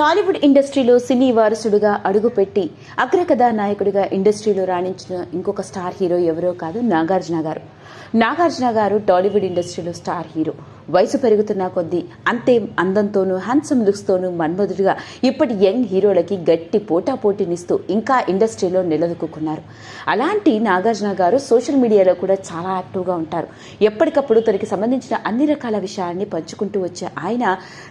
టాలీవుడ్ ఇండస్ట్రీలో సినీ వారసుడుగా అడుగుపెట్టి అగ్రకథా నాయకుడిగా ఇండస్ట్రీలో రాణించిన ఇంకొక స్టార్ హీరో ఎవరో కాదు నాగార్జున గారు. నాగార్జున గారు టాలీవుడ్ ఇండస్ట్రీలో స్టార్ హీరో. వయసు పెరుగుతున్న కొద్దీ అంతే అందంతోనూ హ్యాండ్సమ్ లుక్స్తోనూ మన్మధుడిగా ఇప్పటి యంగ్ హీరోలకి గట్టి పోటాపోటీనిస్తూ ఇంకా ఇండస్ట్రీలో నిలదొక్కున్నారు అలాంటి నాగార్జున గారు సోషల్ మీడియాలో కూడా చాలా యాక్టివ్గా ఉంటారు. ఎప్పటికప్పుడు తనకి సంబంధించిన అన్ని రకాల విషయాన్ని పంచుకుంటూ వచ్చే ఆయన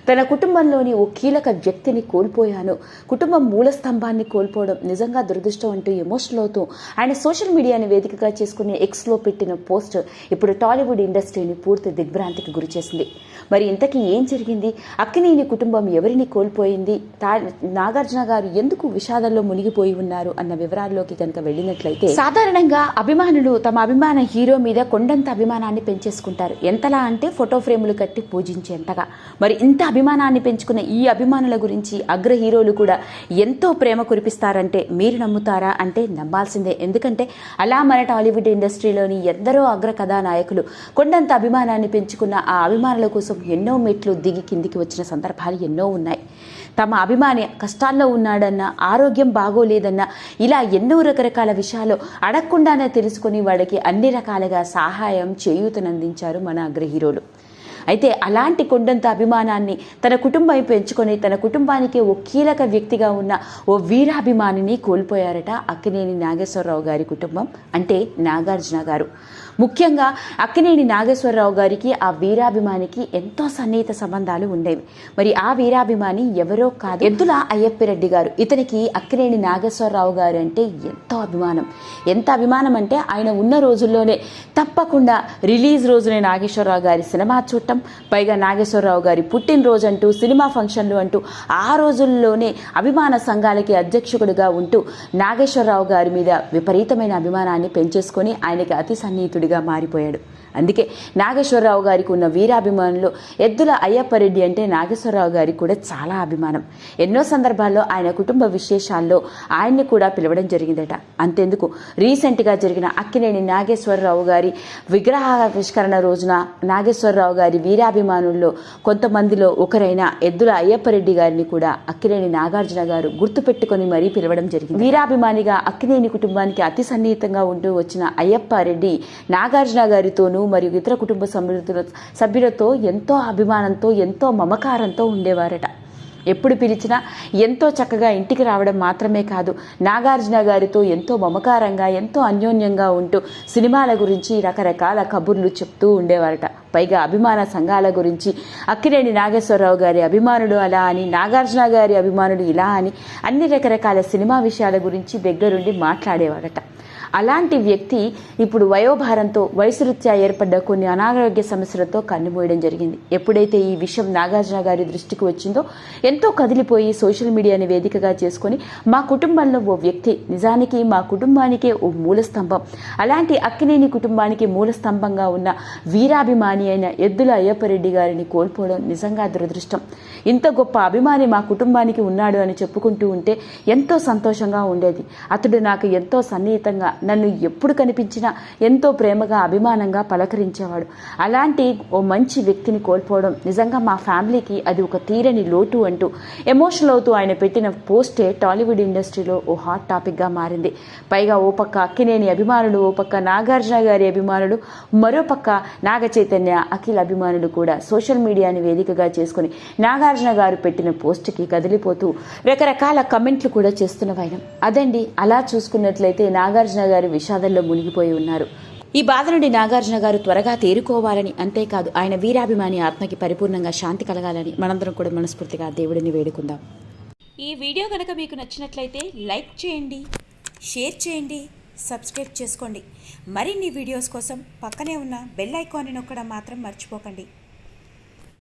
తన కుటుంబంలోని ఓ కీలక వ్యక్తిని కోల్పోయాను. కుటుంబం మూల స్తంభాన్ని కోల్పోవడం నిజంగా దురదృష్టం అంటూ ఎమోషనల్ అవుతూ ఆయన సోషల్ మీడియాని వేదికగా చేసుకునే ఎక్స్లో పెట్టిన పోస్ట్ ఇప్పుడు టాలీవుడ్ ఇండస్ట్రీని పూర్తి దిగ్భ్రాంతికి గురిచేసింది Wednesday మరి ఇంతకీ ఏం జరిగింది? అక్కినేని కుటుంబం ఎవరిని కోల్పోయింది? తా నాగార్జున గారు ఎందుకు విషాదంలో మునిగిపోయి ఉన్నారు అన్న వివరాల్లోకి కనుక వెళ్ళినట్లయితే సాధారణంగా అభిమానులు తమ అభిమాన హీరో మీద కొండంత అభిమానాన్ని పెంచేసుకుంటారు. ఎంతలా అంటే ఫోటో ఫ్రేములు కట్టి పూజించేంతగా. మరి ఇంత అభిమానాన్ని పెంచుకున్న ఈ అభిమానుల గురించి అగ్ర హీరోలు కూడా ఎంతో ప్రేమ కురిపిస్తారంటే మీరు నమ్ముతారా అంటే నమ్మాల్సిందే. ఎందుకంటే అలా మన టాలీవుడ్ ఇండస్ట్రీలోని ఎందరో అగ్ర కథానాయకులు కొండంత అభిమానాన్ని పెంచుకున్న ఆ అభిమానుల కోసం ఎన్నో మెట్లు దిగి కిందికి వచ్చిన సందర్భాలు ఎన్నో ఉన్నాయి. తమ అభిమాని కష్టాల్లో ఉన్నాడన్న ఆరోగ్యం బాగోలేదన్న ఇలా ఎన్నో రకరకాల విషయాలు అడగకుండానే తెలుసుకొని వాడికి అన్ని రకాలుగా సహాయం చేయూతనందించారు మన అగ్రహీరోలు. అయితే అలాంటి కొండంత అభిమానాన్ని తన కుటుంబం పెంచుకొని తన కుటుంబానికి ఓ కీలక వ్యక్తిగా ఉన్న ఓ వీరాభిమానిని కోల్పోయారట అక్కినేని నాగేశ్వరరావు గారి కుటుంబం అంటే నాగార్జున గారు. ముఖ్యంగా అక్కినేని నాగేశ్వరరావు గారికి ఆ వీరాభిమానికి ఎంతో సన్నిహిత సంబంధాలు ఉండేవి. మరి ఆ వీరాభిమాని ఎవరో కాదు. ఎద్దుల అయ్యప్పిరెడ్డి గారు. ఇతనికి అక్కినేని నాగేశ్వరరావు గారు అంటే ఎంతో అభిమానం. ఎంత అభిమానం అంటే ఆయన ఉన్న రోజుల్లోనే తప్పకుండా రిలీజ్ రోజునే నాగేశ్వరరావు గారి సినిమా చూడటం పైగా నాగేశ్వరరావు గారి పుట్టినరోజు అంటూ సినిమా ఫంక్షన్లు అంటూ ఆ రోజుల్లోనే అభిమాన సంఘాలకి అధ్యక్షుడిగా ఉంటూ నాగేశ్వరరావు గారి మీద విపరీతమైన అభిమానాన్ని పెంచేసుకొని ఆయనకి అతి సన్నిహితుడిగా మారిపోయాడు. అందుకే నాగేశ్వరరావు గారికి ఉన్న వీరాభిమానులు ఎద్దుల అయ్యప్పరెడ్డి అంటే నాగేశ్వరరావు గారికి కూడా చాలా అభిమానం. ఎన్నో సందర్భాల్లో ఆయన కుటుంబ విశేషాల్లో ఆయన్ని కూడా పిలవడం జరిగిందట. అంతెందుకు? రీసెంట్గా జరిగిన అక్కినేని నాగేశ్వరరావు గారి విగ్రహావిష్కరణ రోజున నాగేశ్వరరావు గారి వీరాభిమానుల్లో కొంతమందిలో ఒకరైన ఎద్దుల అయ్యప్పరెడ్డి గారిని కూడా అక్కినేని నాగార్జున గారు గుర్తుపెట్టుకొని మరీ పిలవడం జరిగింది. వీరాభిమానిగా అక్కినేని కుటుంబానికి అతి సన్నిహితంగా ఉంటూ వచ్చిన అయ్యప్ప రెడ్డి నాగార్జున గారితోనూ మరియు ఇతర కుటుంబ సభ్యులతో సభ్యులతో ఎంతో అభిమానంతో ఎంతో మమకారంతో ఉండేవారట. ఎప్పుడు పిలిచినా ఎంతో చక్కగా ఇంటికి రావడం మాత్రమే కాదు నాగార్జున గారితో ఎంతో మమకారంగా ఎంతో అన్యోన్యంగా ఉంటూ సినిమాల గురించి రకరకాల కబుర్లు చెప్తూ ఉండేవారట. పైగా అభిమాన సంఘాల గురించి అక్కినేని నాగేశ్వరరావు గారి అభిమానులు అలా అని నాగార్జున గారి అభిమానుడు ఇలా అని అన్ని రకరకాల సినిమా విషయాల గురించి దగ్గరుండి మాట్లాడేవారట. అలాంటి వ్యక్తి ఇప్పుడు వయోభారంతో వయసురీత్యా ఏర్పడ్డ కొన్ని అనారోగ్య సమస్యలతో కన్నుమూయడం జరిగింది. ఎప్పుడైతే ఈ విషయం నాగార్జున గారి దృష్టికి వచ్చిందో ఎంతో కదిలిపోయి సోషల్ మీడియాని వేదికగా చేసుకొని మా కుటుంబంలో ఓ వ్యక్తి నిజానికి మా కుటుంబానికే ఓ మూల స్తంభం అలాంటి అక్కినేని కుటుంబానికి మూల స్తంభంగా ఉన్న వీరాభిమాని అయిన ఎద్దుల అయ్యప్పరెడ్డి గారిని కోల్పోవడం నిజంగా దురదృష్టం. ఇంత గొప్ప అభిమాని మా కుటుంబానికి ఉన్నాడు అని చెప్పుకుంటూ ఉంటే ఎంతో సంతోషంగా ఉండేది. అతడు నాకు ఎంతో సన్నిహితంగా నన్ను ఎప్పుడు కనిపించినా ఎంతో ప్రేమగా అభిమానంగా పలకరించేవాడు. అలాంటి ఓ మంచి వ్యక్తిని కోల్పోవడం నిజంగా మా ఫ్యామిలీకి అది ఒక తీరని లోటు అంటూ ఎమోషనల్ అవుతూ ఆయన పెట్టిన పోస్టే టాలీవుడ్ ఇండస్ట్రీలో ఓ హాట్ టాపిక్గా మారింది. పైగా ఓ పక్క అక్కినేని అభిమానులు ఓ పక్క నాగార్జున గారి అభిమానులు మరో పక్క నాగ చైతన్య అఖిల్ అభిమానులు కూడా సోషల్ మీడియాని వేదికగా చేసుకుని నాగార్జున గారు పెట్టిన పోస్ట్కి కదిలిపోతూ రకరకాల కమెంట్లు కూడా చేస్తున్న వైనం అదండి అలా చూసుకున్నట్లయితే నాగార్జున గారు విషాదంలో మునిగిపోయి ఉన్నారు. ఈ బాధ నుండి నాగార్జున గారు త్వరగా తేరుకోవాలని అంతేకాదు ఆయన వీరాభిమాని ఆత్మకి పరిపూర్ణంగా శాంతి కలగాలని మనందరం కూడా మనస్ఫూర్తిగా దేవుడిని వేడుకుందాం. ఈ వీడియో కనుక మీకు నచ్చినట్లయితే లైక్ చేయండి షేర్ చేయండి సబ్స్క్రైబ్ చేసుకోండి. మరిన్ని వీడియోస్ కోసం పక్కనే ఉన్న బెల్ ఐకాన్ని నొక్కడం మాత్రం మర్చిపోకండి.